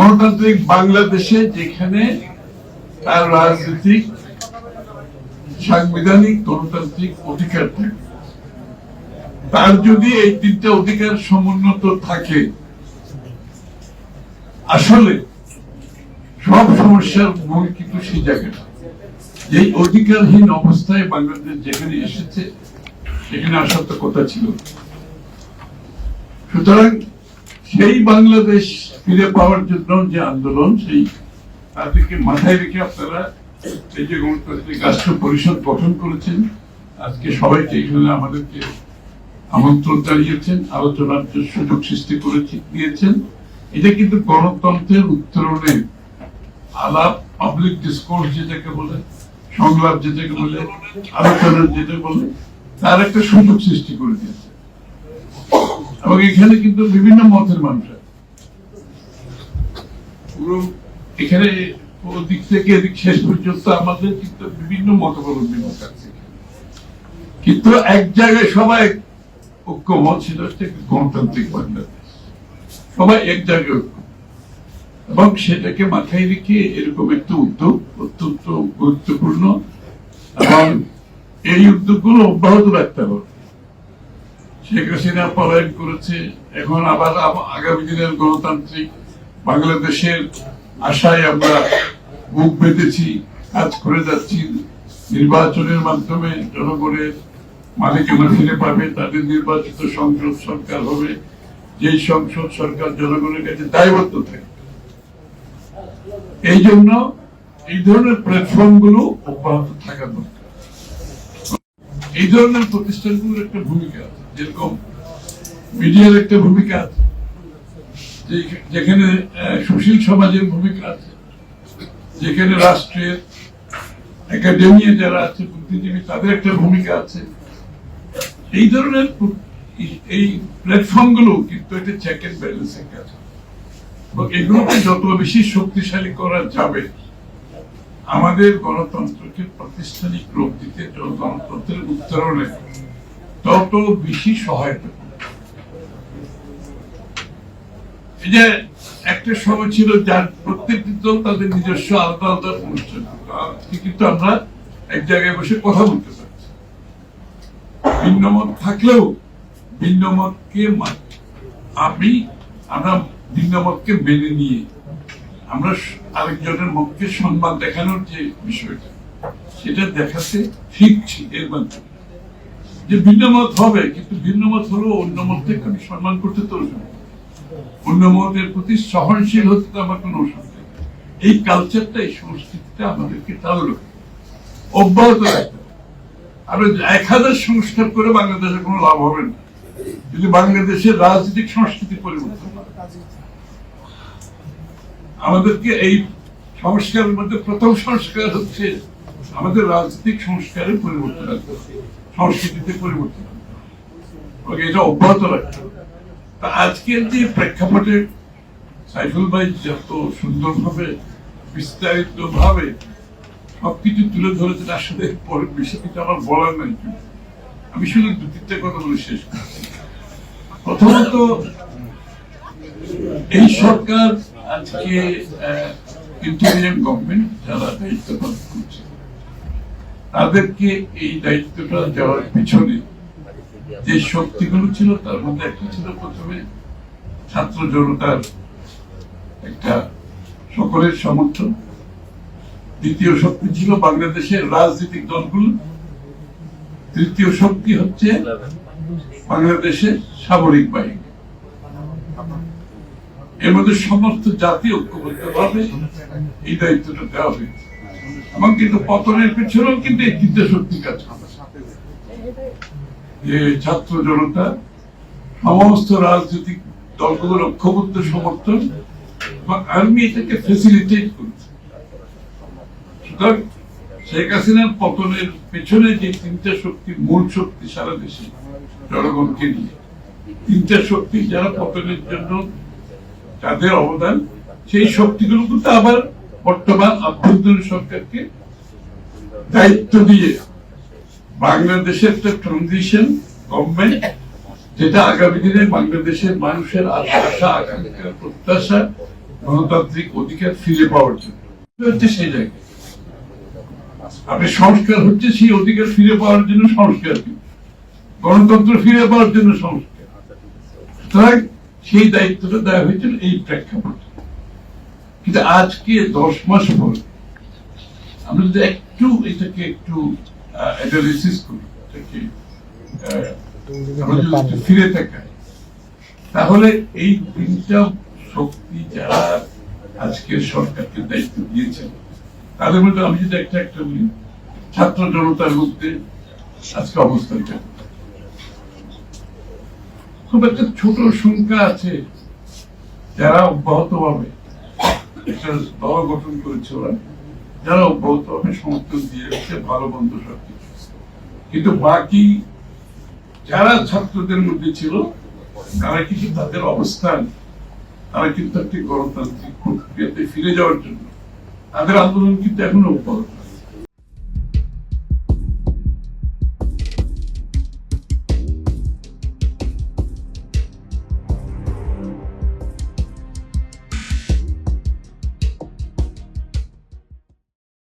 গণতান্ত্রিক বাংলাদেশে যেখানে তার রাজনৈতিক, সাংবিধানিক, গণতান্ত্রিক অধিকার থাকে। তার যদি এই তিনটা অধিকার সমুন্নত থাকে, আসলে সব সমস্যার মূল কিন্তু সেই জায়গাটা। এই অধিকারহীন অবস্থায় বাংলাদেশ যেখানে এসেছে, সেখানে আসার তো কথা ছিল। সুতরাং সেই বাংলাদেশ ফিরে পাওয়ার জন্য যে আন্দোলন, সেই তাদেরকে মাথায় রেখে আপনারা এই যে গণতান্ত্রিক রাষ্ট্র পরিষদ গঠন করেছেন, আজকে সবাইকে এখানে আমাদেরকে আমন্ত্রণ জানিয়েছেন, আলোচনার সুযোগ সৃষ্টি করে দিয়েছেন। এটা কিন্তু গণতন্ত্রের উত্তরণে আলাপ পাবলিক ডিসকোর্স যেটাকে বলে, সংলাপ যেটাকে বলে আলোচনা যেটা বলে, তার একটা সুযোগ সৃষ্টি করে দিয়েছে। এবং এখানে কিন্তু বিভিন্ন মতের মানুষ পুরো এখানে থেকে এদিক শেষ পর্যন্ত আমাদের কিন্তু বিভিন্ন মতাবলম্বী লোক আছে। কিন্তু এক জায়গায় সবাই ঐক্যমত গণতান্ত্রিক বাংলাদেশ। সবাই এক জায়গায় এবং সেটাকে মাথায় রেখে এরকম একটা উদ্যোগ অত্যন্ত গুরুত্বপূর্ণ। এবং এই উদ্যোগগুলো অব্যাহত রাখতে হবে। শেখ হাসিনা পলায়ন করেছে, এখন আবার আগামী দিনের গণতান্ত্রিক বাংলাদেশের আশায় আমরা বুক বেঁধেছি, কাজ করে যাচ্ছি। নির্বাচনের মাধ্যমে জনগণের মালিকানা ফিরে পাবে, তাদের নির্বাচিত সংসদ সরকার হবে। যেই সংসদ সরকার জনগণের কাছে দায়বদ্ধ থাকে। এই জন্য এই ধরনের প্ল্যাটফর্মগুলো অব্যাহত থাকা দরকার। এই ধরনের প্রতিষ্ঠানগুলোর একটা ভূমিকা আছে। যেরকম মিডিয়ার একটা ভূমিকা আছে। যেখানে সুশীল সমাজের ভূমিকা আছে, যেখানে রাষ্ট্রের একাডেমিয়া যারা আছে, বুদ্ধিজীবী, তাদের একটা ভূমিকা আছে। এই ধরনের এই- এই প্ল্যাটফর্মগুলো কিন্তু একটা চেক এন্ড ব্যালেন্সের কাজ। এবং এগুলোকে যত বেশি শক্তিশালী করা যাবে, আমাদের গণতন্ত্রকে প্রাতিষ্ঠানিক রূপ দিতে, গণতন্ত্রের উত্তরণে তত বেশি সহায়তা করবে। এই যে একটা সময় ছিল যার প্রত্যেকটি দল তাদের নিজস্ব আলাদা আলাদা অনুষ্ঠান। কিন্তু আমরা এক জায়গায় বসে কথা বলতে পারছি থাকলেও আমি, আমরা মেনে নিয়ে আমরা আরেকজনের মতকে সম্মান দেখানোর যে বিষয়টা, সেটা দেখাতে শিখছি এর মাধ্যমে। যে ভিন্ন মত হবে, কিন্তু ভিন্ন মত হলেও অন্য মতকে আমি সম্মান করতে তো। অন্য মতের প্রতি সহনশীল হতে তো আমার কোনো অসুবিধা এই কালচারটা এই সংস্কৃতিটা আমাদেরকে চালু রাখতে অব্যাহত রাখতে। আরও এক হাজার সংস্কার করে বাংলাদেশের কোনো লাভ হবে না যদি বাংলাদেশের রাজনৈতিক সংস্কৃতি পরিবর্তন। আমাদেরকে এই সংস্কারের মধ্যে প্রথম সংস্কার হচ্ছে আমাদের রাজনৈতিক সংস্কারের পরিবর্তন আনতে সংস্কৃতিতে পরিবর্তন আনতে এটা অব্যাহত রাখতে হবে। তা আজকের যে প্রেক্ষাপটে সাইফুল ভাই যত সুন্দরভাবে বিস্তারিত ভাবে সবকিছু তুলে ধরেছেন আসলে পরের বিষয় কিছু আমার বলার নাই। আমি শুধু দু তিনটে কথা বলে শেষ প্রথমত, এই সরকার আজকে ইন্টারিয়াম গভর্নমেন্ট যারা দায়িত্ব পালন করছে, তাদেরকে এই দায়িত্বটা দেওয়ার পিছনে যে শক্তিগুলো ছিল, তার মধ্যে একটা ছিল প্রথমে ছাত্র জনতার একটা সকলের সমর্থন। দ্বিতীয় শক্তি ছিল বাংলাদেশের রাজনৈতিক দলগুলো। তৃতীয় শক্তি হচ্ছে বাংলাদেশের সামরিক বাহিনী। এর মধ্যে সমস্ত জাতি ঐক্যবদ্ধভাবে এই দায়িত্বটা দেওয়া হয়েছে। এবং কিন্তু পতনের পিছনেও কিন্তু এই তৃতীয় শক্তি কাজ করে। যে ছাত্র জনতা, সমস্ত রাজনৈতিক দলগুলোর ঐক্যবদ্ধ সমর্থন এবং আর্মি এটাকে ফেসিলিটেট করছে। শেখ হাসিনার পতনের পেছনে যে তিনটা শক্তি মূল শক্তি সারা দেশে, জনগণকে নিয়ে, তিনটা শক্তি যারা পতনের জন্য যাদের অবদান, সেই শক্তিগুলো কিন্তু আবার বর্তমান আভ্যন্তরীণ সরকারকে দায়িত্ব দিয়ে বাংলাদেশের একটা ট্রানজিশন গভর্নমেন্ট যেটা আগামী দিনে বাংলাদেশের মানুষের আশা আকাঙ্ক্ষা প্রত্যাশা, গণতান্ত্রিক অধিকার ফিরে পাওয়ার জন্য। হচ্ছে সেই জায়গায় আপনি সংস্কার হচ্ছে সেই অধিকার ফিরে পাওয়ার জন্য সংস্কার। গণতন্ত্র ফিরে পাওয়ার জন্য সংস্কার। সুতরাং সেই দায়িত্বটা দেওয়া হয়েছিল এই প্রেক্ষাপটে। কিন্তু আজকে দশ মাস পর, আমরা যদি একটু এটাকে একটু অ্যানালিসিস করি এটাকে ফিরে তাকাই, তাহলে এই তিনটা শক্তি যারা আজকে সরকারকে দায়িত্ব দিয়েছেন, তাদের মধ্যে আমি যদি একটা একটা বলি, ছাত্র জনতার মধ্যে আজকে অবস্থান কেমন? খুব একটা ছোট সংখ্যা আছে, যারা অব্যাহত ভাবে একটা দল গঠন করেছে ওরা যারা হবে সমর্থন দিয়ে ভালো বন্ধু সব কিছু কিন্তু বাকি যারা ছাত্রদের মধ্যে ছিল, তারা কিন্তু তাদের অবস্থান, তারা কিন্তু একটি গণতান্ত্রিক প্রক্রিয়াতে ফিরে যাওয়ার জন্য তাদের আন্দোলন কিন্তু এখনও অব্যাহত।